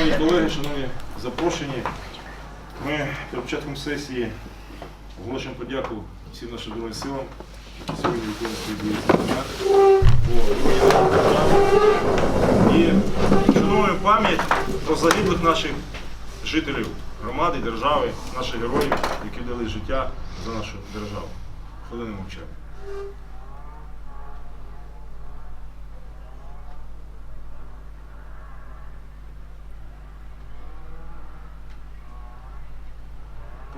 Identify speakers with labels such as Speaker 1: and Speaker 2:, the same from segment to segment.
Speaker 1: Шановні колеги, шановні запрошені, ми перед початком сесії оголошуємо подяку всім нашим Збройним силам, які сьогодні виконують свої завдання. І вшановуємо пам'ять про загиблих наших жителів громади, держави, наших героїв, які дали життя за нашу державу. Хвилини мовчання.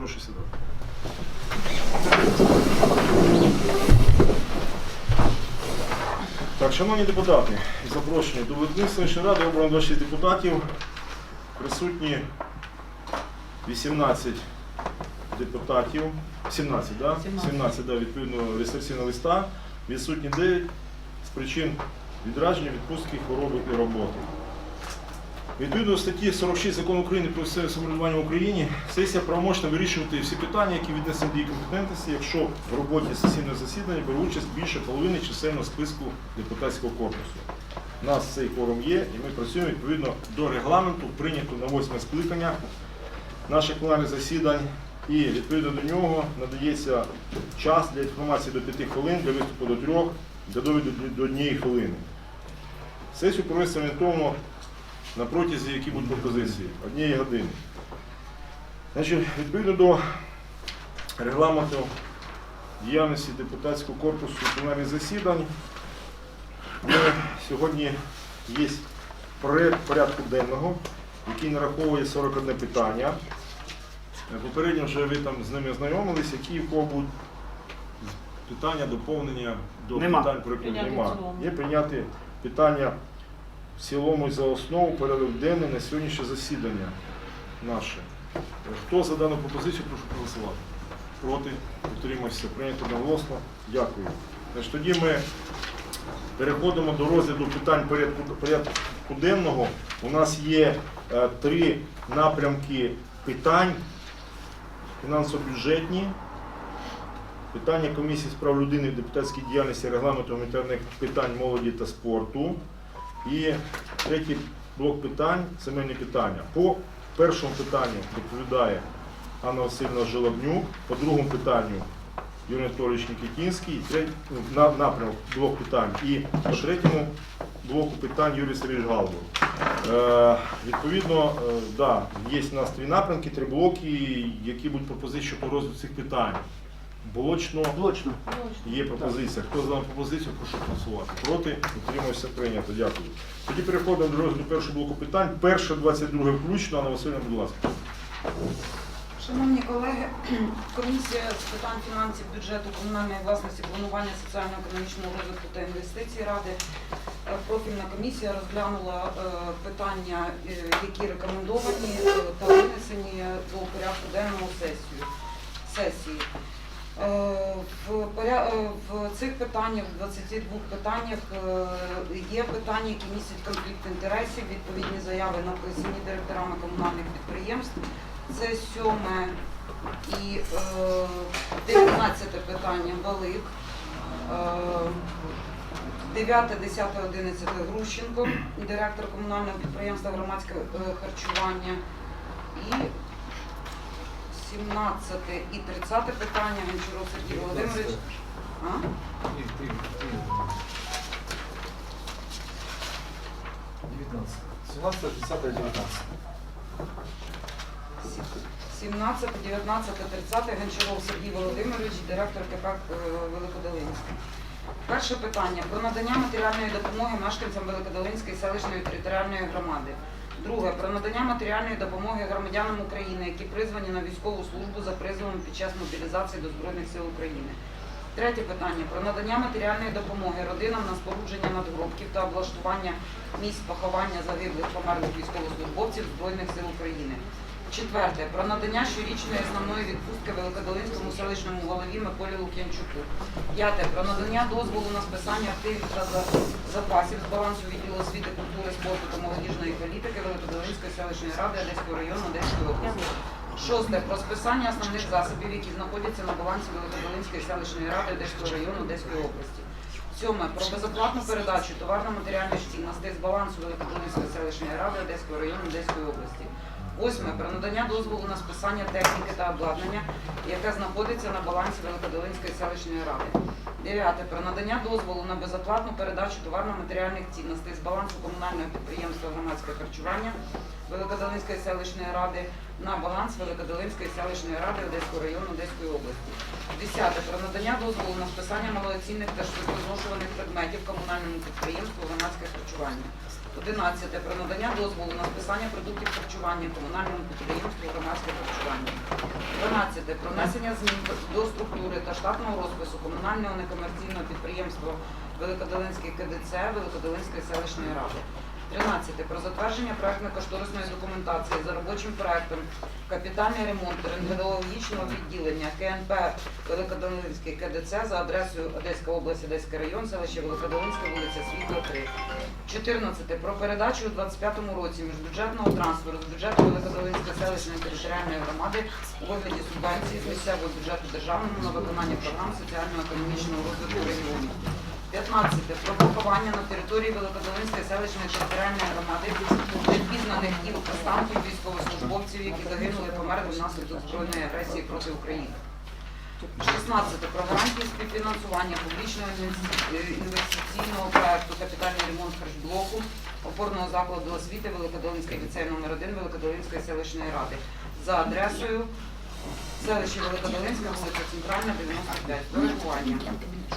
Speaker 1: Прошу сідати. Так, шановні депутати, запрошені до селищної ради обрано 26 депутатів. Присутні 18 депутатів. 17, да?
Speaker 2: 17.
Speaker 1: 17 да, відповідно реєстраційного листа. Відсутні 9 з причин відраження, відпустки, хвороби і роботи. Відповідно до статті 46 закону України про місцеве самоврядування в Україні, сесія правомочна вирішувати всі питання, які віднесені до її компетентності, якщо в роботі сесійного засідання бере участь більше половини чисельного списку депутатського корпусу. У нас цей форум є, і ми працюємо відповідно до регламенту, прийнято на восьме скликання наших пленарних засідань. І відповідно до нього надається час для інформації до 5 хвилин, для виступу до 3, для довіду до 1 хвилини. Сесію провести орієнтовно на протязі, які будуть пропозиції, однієї години. Значить, відповідно до регламенту діяльності депутатського корпусу пленарних засідань, ми сьогодні є проєкт порядку денного, який нараховує 41 питання. Попередньо вже ви там з ними ознайомились, які в кого будуть питання, доповнення до
Speaker 2: Нема.
Speaker 1: питань, про які немає. Є прийняти питання в цілому і за основу порядок денний на сьогоднішнє засідання наше. Хто за дану пропозицію, прошу проголосувати. Проти, утримався, прийнято одноголосно. Дякую. Значить, тоді ми переходимо до розгляду питань порядку, порядку денного. У нас є е, три напрямки питань фінансово-бюджетні, питання комісії з прав людини, депутатської діяльності, регламенту гуманітарних питань молоді та спорту. І третій блок питань земельні питання. По першому питанню доповідає Анна Васильівна Желобнюк, по другому питанню Юрій Анатолійович Нікітінський, ну, на, напрямок блок питань. І по третьому блоку питань Юрій Сергійович Галбур. Е, відповідно, е, да, є у нас три напрямки, три блоки, які будуть пропозиції щодо розвитку цих питань. Блочно
Speaker 2: Блочно.
Speaker 1: Є пропозиція. Хто за пропозицію, прошу голосувати. Проти, утримався, прийнято. Дякую. Тоді переходимо до розгляду першого блоку питань. Перше, 22 включно. Анна Васильівна, будь ласка.
Speaker 3: Шановні колеги, комісія з питань фінансів, бюджету, комунальної власності, планування соціально-економічного розвитку та інвестицій ради. е, Профільна комісія розглянула е, питання, е, які рекомендовані та винесені до порядку денного сесії. Е, В, е, в цих питаннях, в 22 питаннях е, є питання, які містять конфлікт інтересів, відповідні заяви написані директорами комунальних підприємств. Це сьоме і е, 19 питання Балик. Е, 9, 10, 11 Грущенко, директор комунального підприємства громадське харчування. І 17 і 30 питання Гончаров Сергій Володимирович. А?
Speaker 4: 17, 10, 19.
Speaker 3: 17, 19, 30 Гончаров Сергій Володимирович, директор КП е, Великодолинська. Перше питання про надання матеріальної допомоги мешканцям Великодолинської селищної територіальної громади. Друге про надання матеріальної допомоги громадянам України, які призвані на військову службу за призовом під час мобілізації до Збройних сил України. Третє питання про надання матеріальної допомоги родинам на спорудження надгробків та облаштування місць поховання загиблих померлих військовослужбовців Збройних сил України. Четверте про надання щорічної основної відпустки Великодолинському селищному голові Миколі Лук'янчуку. П'яте про надання дозволу на списання активів та запасів з балансу відділу освіти, культури, спорту та молодіжної політики Великодолинської селищної ради Одеського району Одеської області. Шосте про списання основних засобів, які знаходяться на балансі Великодолинської селищної ради Одеського району Одеської області. Сьоме. Про безоплатну передачу товарно-матеріальних цінностей з балансу Великодолинської селищної ради Одеського району Одеської області. Восьме. Про надання дозволу на списання техніки та обладнання, яке знаходиться на балансі Великодолинської селищної ради. Дев'яте. Про надання дозволу на безоплатну передачу товарно-матеріальних цінностей з балансу комунального підприємства громадське харчування Великодолинської селищної ради на баланс Великодолинської селищної ради Одеського району Одеської області. Десяте. Про надання дозволу на списання малооцінних та швидкозношуваних предметів комунальному підприємству громадське харчування. Одинадцяте. Про надання дозволу на списання продуктів харчування комунальному підприємству громадське харчування. 12. Про внесення змін до структури та штатного розпису комунального некомерційного підприємства Великодолинський КДЦ Великодолинської селищної ради. 13. Про затвердження проектно-кошторисної документації за робочим проектом капітальний ремонт рентгенологічного відділення КНП Великодолинський КДЦ за адресою Одеська область, Одеський район, селище Великодолинська, вулиця Світла, 3. 14. Про передачу у 25 році міжбюджетного трансферу з бюджету Великодолинської селищної територіальної громади у вигляді субвенції з місцевого бюджету державному на виконання програм соціально-економічного розвитку регіонів. 15. Про поховання на території Великодолинської селищної територіальної громади непізнаних тіл останків військовослужбовців, які загинули і померли внаслідок збройної агресії проти України. 16. Про гарантії співфінансування публічного інвестиційного проекту капітальний ремонт харчблоку опорного закладу освіти Великодолинський ліцей номер 1 Великодолинської селищної ради за адресою селище Великодолинська, вулиця Центральна, 95. Коригування.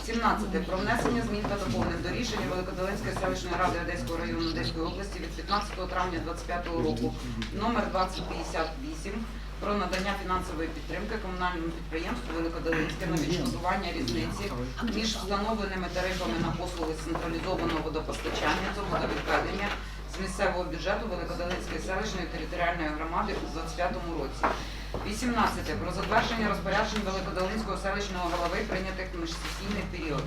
Speaker 3: 17. Про внесення змін та доповнень до рішення Великодолинської селищної ради Одеського району Одеської області від 15 травня 2025 року номер 2058 про надання фінансової підтримки комунальному підприємству Великодолинське на відшкодування різниці між встановленими тарифами на послуги централізованого водопостачання та водовідведення з місцевого бюджету Великодолинської селищної територіальної громади у 2025 році. 18. Про затвердження розпоряджень Великодолинського селищного голови прийнятих міжсесійний період.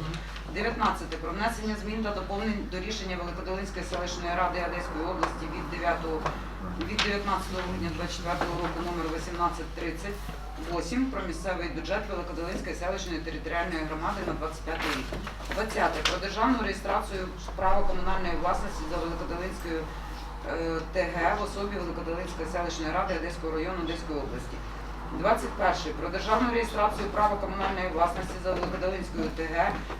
Speaker 3: 19. Про внесення змін та доповнень до рішення Великодолинської селищної ради Одеської області від 9 від 19 грудня 24 року номер 1838 про місцевий бюджет Великодолинської селищної територіальної громади на 25 рік. 20. Про державну реєстрацію права комунальної власності за Великодолинською ТГ в особі Великодолинської селищної ради Одеського району Одеської області. 21. Про державну реєстрацію права комунальної власності за Великодолинською ТГ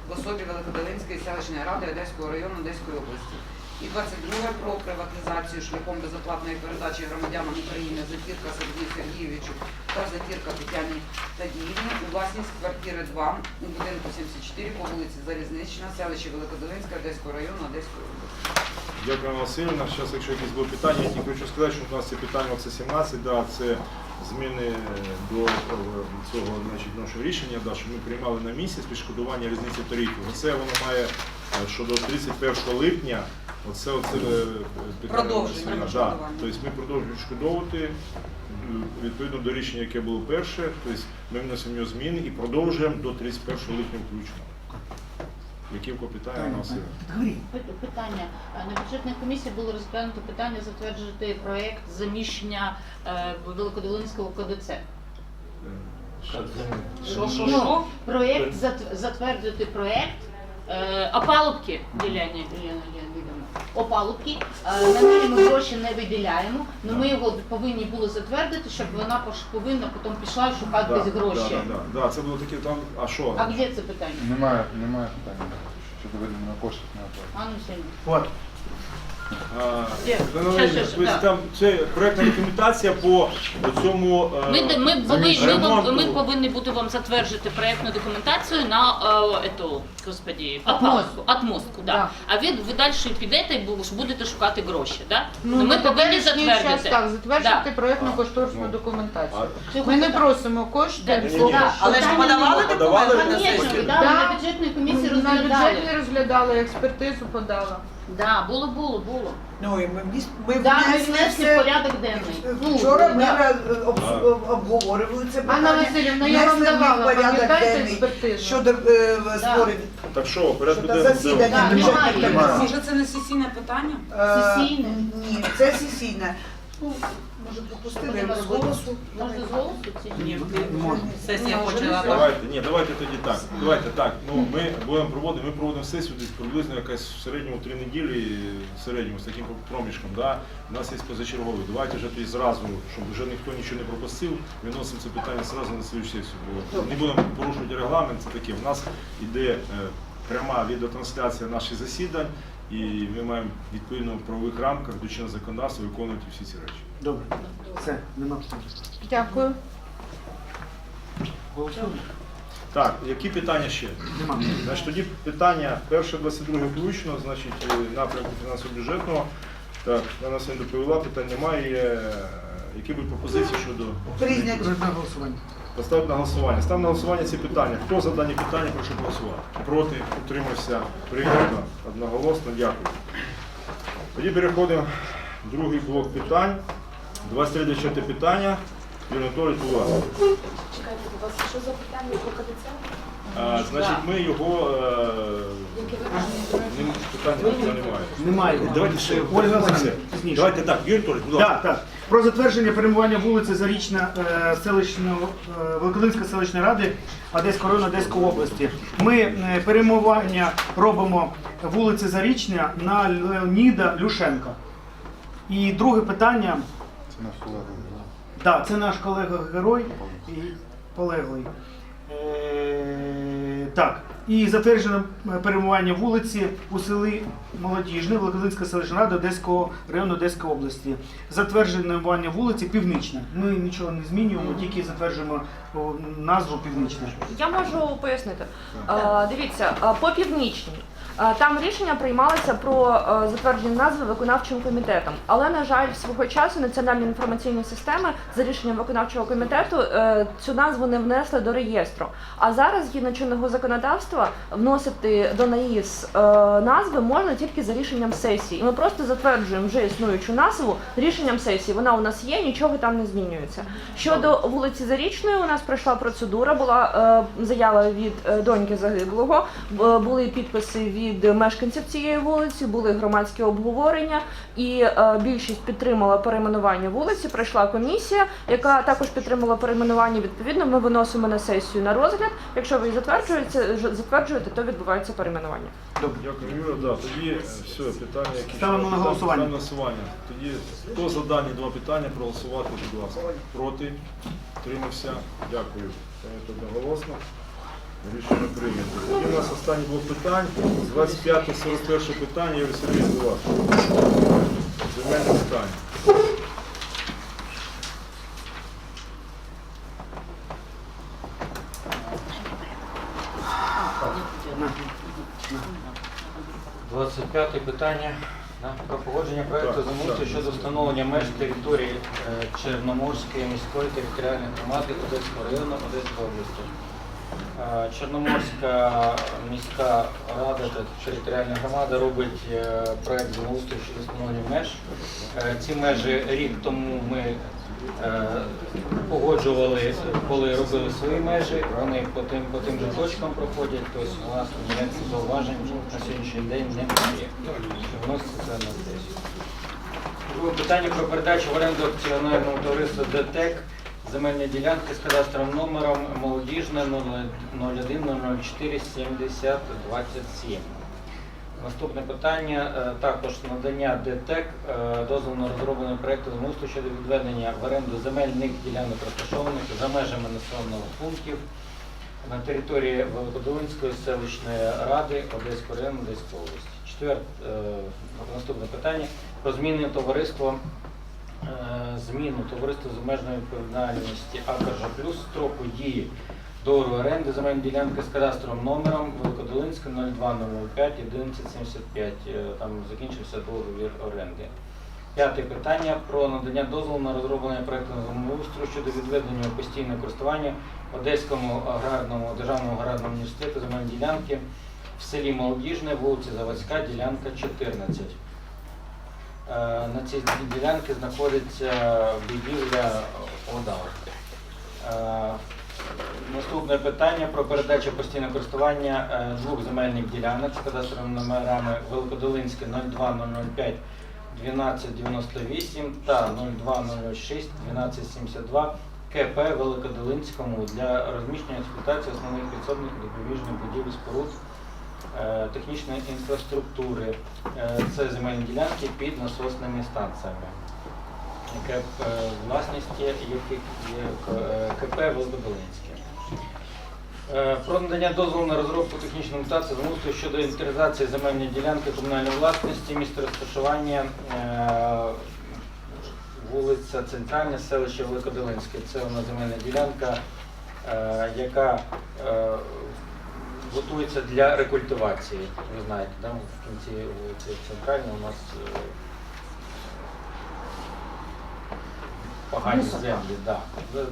Speaker 3: в особі Великодолинської селищної ради Одеського району Одеської області. І 22. Про приватизацію шляхом безоплатної передачі громадянам України Затірка Сергію Сергійовичу та Затірка Тетяні Тадіївні у власність квартири 2 у будинку 74 по вулиці Залізнична, селище Великодолинська, Одеського району, Одеської області.
Speaker 1: Дякую, Васильівна. Зараз, якщо якісь були питання, я тільки хочу сказати, що у нас є питання оце 17, да, це зміни до е, цього значить, нашого рішення, да, що ми приймали на місяць відшкодування різниці тарифів. Оце воно має, е, що до 31 липня, оце, оце е, питання да. Тобто ми продовжуємо відшкодовувати відповідно до рішення, яке було перше, тобто ми вносимо зміни і продовжуємо до 31 липня включно. Які питає
Speaker 2: нас. Питання. Е, На бюджетній комісії було розглянуто питання затверджувати проєкт заміщення е, Великодолинського КДЦ.
Speaker 3: Що, що,
Speaker 2: Ну,
Speaker 3: що?
Speaker 2: Проєкт затвердити проєкт е, опалубки діляння Опалубки. Е, На неї ми гроші не виділяємо, але ми його повинні були затвердити, щоб вона повинна потім пішла шукати десь гроші.
Speaker 1: Так, да, да, да, це було таке там, а що?
Speaker 2: А де це питання?
Speaker 4: Немає, немає питання щодо виділення коштів на оплату.
Speaker 2: А ну сьогодні.
Speaker 1: Там це проектна документація по цьому е,
Speaker 5: Ми, ми, повинні, ми, вам- ми повинні бути вам затверджувати проєктну документацію на е, ету, господі,
Speaker 2: Отмостку.
Speaker 5: отмостку, да.
Speaker 2: Да.
Speaker 5: А ви, ви далі підете і бу- будете шукати гроші, да?
Speaker 6: Ну,
Speaker 5: ми повинні
Speaker 6: теперішній час так, затверджувати
Speaker 5: Да.
Speaker 6: проєктну кошторисну
Speaker 1: ну,
Speaker 6: документацію.
Speaker 1: А,
Speaker 6: Ми не просимо кошти.
Speaker 5: Да,
Speaker 1: ні, ні.
Speaker 2: Да,
Speaker 3: Але ж подавали. Документи на
Speaker 2: да, бюджетній комісії
Speaker 6: на
Speaker 2: розглядали.
Speaker 6: розглядали, експертизу подала.
Speaker 2: Да, було, було, було.
Speaker 7: Ну, і ми, вніс- ми
Speaker 2: Да, ми
Speaker 7: внесли
Speaker 2: внесли
Speaker 7: це-
Speaker 2: порядок денний. Ну,
Speaker 7: Вчора ми
Speaker 2: да.
Speaker 7: ра- об- обговорювали це
Speaker 6: Анна
Speaker 7: питання.
Speaker 6: Васильівна, я вам
Speaker 7: внесли в
Speaker 6: давала,
Speaker 7: порядок
Speaker 6: пам'ятаєте
Speaker 7: денний
Speaker 6: експертизу?
Speaker 7: Щодо е, створення.
Speaker 1: Так що, порядку
Speaker 7: Щодо
Speaker 1: денного
Speaker 7: засідання
Speaker 2: Да,
Speaker 7: бюджетної
Speaker 2: немає.
Speaker 7: комісії.
Speaker 3: Може це не сесійне питання?
Speaker 7: Е,
Speaker 2: Сесійне.
Speaker 7: Ні, це сесійне. Ну, може пропустили
Speaker 2: Будемо
Speaker 7: з
Speaker 2: з
Speaker 7: голосу.
Speaker 2: Можна з голосу чи ні?
Speaker 3: Сесія почала.
Speaker 1: Давайте, ні, давайте тоді так. Давайте так. Ну ми будемо проводити, ми проводимо сесію десь приблизно якась в середньому три неділі, в середньому з таким проміжком. Да? У нас є позачерговий. Давайте вже тоді зразу, щоб вже ніхто нічого не пропустив, виносимо це питання зразу на свою сесію. Бо не будемо порушувати регламент. Це таке. У нас іде е, пряма відеотрансляція наших засідань. І ми маємо відповідно в правових рамках до чинного законодавства виконувати всі ці речі.
Speaker 8: Добре. Все, нема питань.
Speaker 6: Дякую.
Speaker 8: Голосуємо?
Speaker 1: Так, які питання ще?
Speaker 8: Нема.
Speaker 1: Значить, тоді питання перше 22 включно, значить, е, напрямку фінансово-бюджетного. Так, вона сьогодні доповіла, питань немає. Е, Які будуть пропозиції щодо
Speaker 7: Прийняти.
Speaker 8: Голосування.
Speaker 1: поставити на голосування? Став на голосування ці питання. Хто за дані питання, прошу голосувати. Проти, утримався, прийнято одноголосно, дякую. Тоді переходимо в другий блок питань. 23 четверте питання. Юрій Анатолійович, будь ласка.
Speaker 9: Чекайте, будь ласка, що за питання про КДЦ?
Speaker 1: А, значить, ми його е, ним- питання немає.
Speaker 8: Немає.
Speaker 1: Давайте ще
Speaker 8: Ольга. Олександрівна, пізніше.
Speaker 1: Давайте так, Юрій Анатолійович, будь ласка.
Speaker 8: Так, так. Про затвердження перейменування вулиці Зарічна е, селищного е, Великодинської селищної ради Одеського району Одеської області. Ми е, перейменування робимо вулиці Зарічня на Леоніда Люшенка. І друге питання.
Speaker 4: Це наш колега.
Speaker 8: Так, це наш колега-герой і полеглий. Е, так, і затверджено перейменування вулиці у селі Молодіжне, Великодинська селищна рада Одеського району Одеської області. Затверджено перейменування вулиці Північна. Ми нічого не змінюємо, тільки затверджуємо о, назву Північна.
Speaker 9: Я можу пояснити. Е, Дивіться, е, по північній. Е, Там рішення приймалося про е, затвердження назви виконавчим комітетом. Але, на жаль, свого часу національні інформаційні системи за рішенням виконавчого комітету е, цю назву не внесли до реєстру. А зараз, згідно чинного законодавства, вносити до НАІС назви можна тільки за рішенням сесії. Ми просто затверджуємо вже існуючу назву рішенням сесії. Вона у нас є, нічого там не змінюється. Щодо вулиці Зарічної, у нас пройшла процедура, була заява від доньки загиблого, були підписи від мешканців цієї вулиці, були громадські обговорення, і е, більшість підтримала перейменування вулиці. Пройшла комісія, яка також підтримала перейменування. Відповідно, ми виносимо на сесію на розгляд. Якщо ви затверджуєте, затверджуєте, то відбувається перейменування.
Speaker 8: Добре.
Speaker 1: Дякую, Юра. Да, тоді е, все, питання, які
Speaker 8: Ставимо на голосування.
Speaker 1: На голосування. Тоді хто за дані два питання проголосувати, будь ласка. Проти, утримався. Дякую. Це одноголосно. Рішення прийнято. Тоді у нас останній блок питань. З 25 41 питання, Юрій будь ласка. Земельне питання.
Speaker 8: На.
Speaker 10: 25 питання да, про погодження замовити
Speaker 1: так.
Speaker 10: щодо встановлення меж території е, Чорноморської міської територіальної громади Одеського району Одеської області. Е, Чорноморська міська рада та територіальна громада робить е, проект землеустрою встановлення меж. Е, Ці межі рік тому ми погоджували, коли робили свої межі, вони по тим, по тим же точкам проходять, тобто у нас ніяких зауважень на сьогоднішній день немає. Вноситься це на сесію. Друге питання про передачу в оренду акціонерного товариства ДТЕК земельні ділянки з кадастровим номером молодіжне 0104 70 27. Наступне питання е, також надання ДТЕК е, дозволу на розроблення проєкту замовства щодо відведення в оренду земельних ділянок розташованих за межами населених пунктів на території Великодолинської селищної ради Одеського району Одеської області. Четверте, наступне питання про зміни товариства зміну товариства з обмеженою відповідальності АКЖ плюс строку дії договору оренди земельної ділянки з кадастровим номером Великодолинська 0205 1175. Е, Там закінчився договір оренди. П'яте питання про надання дозволу на розроблення проекту землеустрою щодо відведення у постійне користування Одеському аграрному державному аграрному університету земельної ділянки в селі Молодіжне, вулиця Заводська, ділянка 14. Е, На цій ділянці знаходиться будівля ОДА. Е, Наступне питання про передачу постійного користування е, двох земельних ділянок з кадастровими номерами Великодолинське 02005 1298 та 0206 1272 КП Великодолинському для розміщення експлуатації основних підсобних допоміжних будівель споруд технічної інфраструктури. Е, Це земельні ділянки під насосними станціями. Яке е, власності яких є е, КП Великодолинське. Е, Про надання дозволу на розробку технічної документації замовству щодо інвентаризації земельної ділянки комунальної власності, місце розташування е, вулиця Центральна, селище Великодолинське. Це вона земельна ділянка, е, яка е, готується для рекультивації. Ви знаєте, там в кінці вулиці Центральна у нас е, погані землі, да.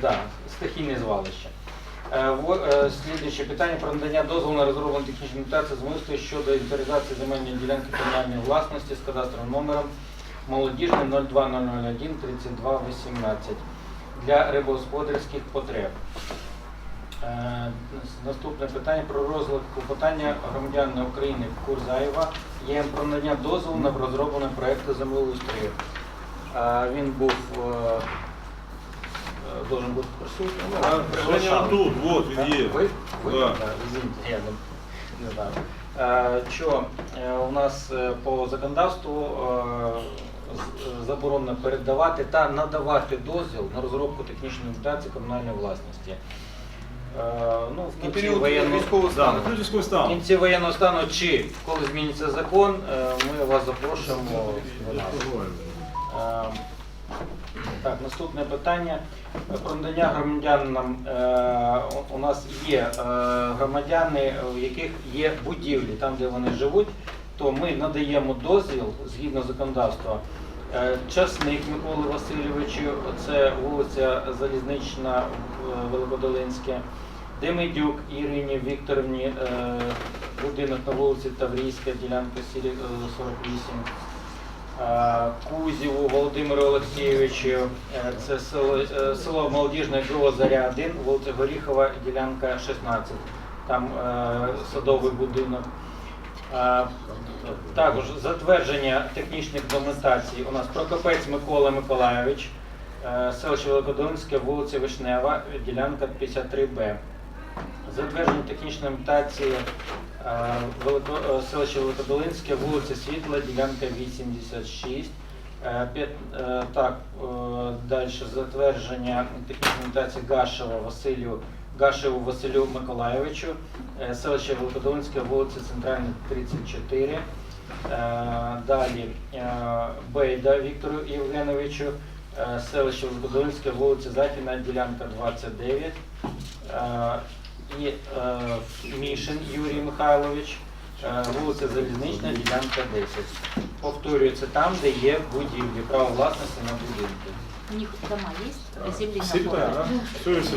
Speaker 10: Да, стихійне звалище. Е, во- е, Слідуюче питання про надання дозволу на розроблення технічної документації з мислою щодо інвентаризації земельної ділянки комунальної власності з кадастровим номером молодіжний 02001 3218 для рибогосподарських потреб. Е, Наступне питання про розгляд клопотання громадянина України Курзаєва є про надання дозволу на розроблення проекту землеустрою. Е, Він був е, должен бути присутній.
Speaker 1: тут, вот він є.
Speaker 10: Ви? Ви?
Speaker 1: Да.
Speaker 10: Извините, я не, знаю. Що у нас по законодавству заборонено передавати та надавати дозвіл на розробку технічної документації комунальної власності. Е, Ну, в
Speaker 1: На
Speaker 10: кінці
Speaker 1: період
Speaker 10: воєнного
Speaker 1: військового
Speaker 10: стану.
Speaker 1: стану. На військовий
Speaker 10: В кінці воєнного стану чи коли зміниться закон, е, ми вас запрошуємо до нас. Е, Так, наступне питання про надання громадянам. Е, у- У нас є е, громадяни, у яких є будівлі, там де вони живуть, то ми надаємо дозвіл згідно законодавства. Е, Часник Миколи Васильовичу, це вулиця Залізнична, е, Великодолинське. Демидюк Ірині Вікторівні, е, будинок на вулиці Таврійська, ділянка е, 48. Е, Кузєву Володимиру Олексійовичу, е, це село, е, село Молодіжне ГО Заря 1, вулиця Горіхова, ділянка 16. Там е, садовий будинок. Е, Також затвердження технічних документацій у нас Прокопець Микола Миколайович, е, селище Великодолинське, вулиця Вишнева, ділянка 53Б. Затвердження технічної документації е, Велико- е, Великодолинське, вулиця Світла, ділянка 86. Е, е, Так, далі затвердження технічної документації Гашева Василю, Гашеву Василю Миколайовичу, е, селище Великодолинське, вулиця Центральна, 34. Е, Далі Бейда Віктору Євгеновичу, селище Великодолинське, вулиця Західна, ділянка 29. І е, Мішин Юрій Михайлович, е, вулиця Залізнична, ділянка 10. Повторюється там, де є будівлі, право власності на будинки.
Speaker 5: У них дома
Speaker 1: питання, так? Все, все,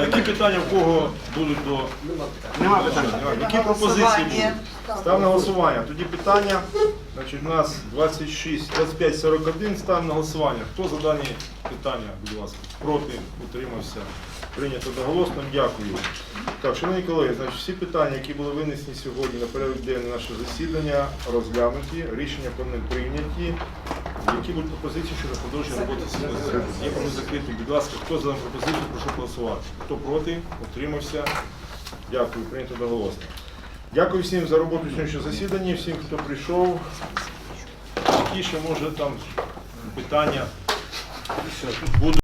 Speaker 1: які питання в кого будуть до
Speaker 8: Нема питань.
Speaker 1: Які пропозиції будуть? Став на голосування. Тоді питання, значить, у нас 26, 25, 41, ставимо на голосування. Хто за дані питання, будь ласка? Проти, утримався. Прийнято доголосно, дякую. Так, шановні колеги, значить, всі питання, які були винесені сьогодні на порядок денний нашого засідання, розглянуті, рішення по ним прийняті. Які будуть пропозиції щодо продовження роботи засідання? Є вони закриті. Будь ласка, хто за дану пропозицію, прошу голосувати. Хто проти, утримався. Дякую, прийнято доголосно. Дякую всім за роботу сьогоднішнього засідання, всім, хто прийшов. Які ще може там питання будуть.